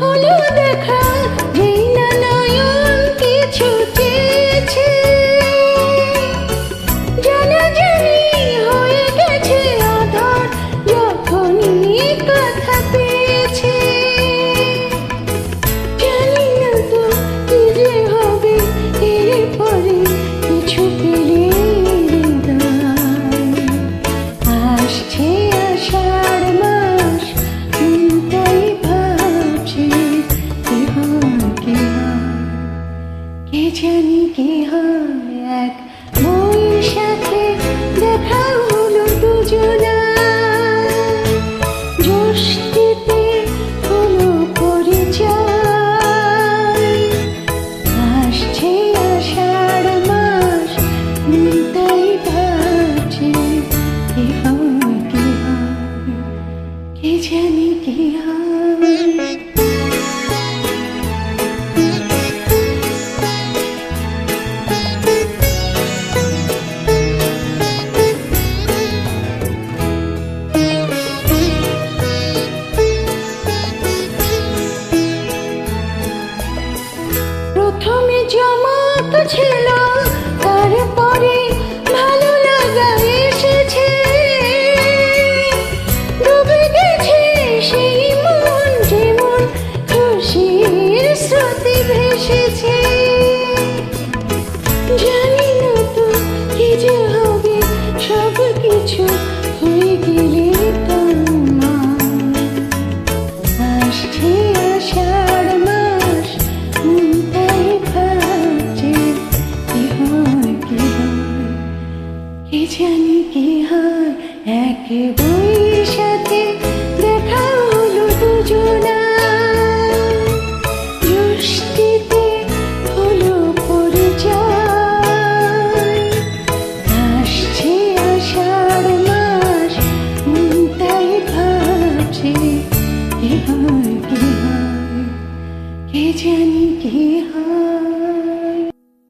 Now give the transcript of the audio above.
তো জানি কি হয় এক বৈশাখে দেখা ভেসেছে জানি কি সব কিছু মাস হয় জানি কি এক বৈশাখে দেখা কি হয় কে হয় কে জানি কে হয়।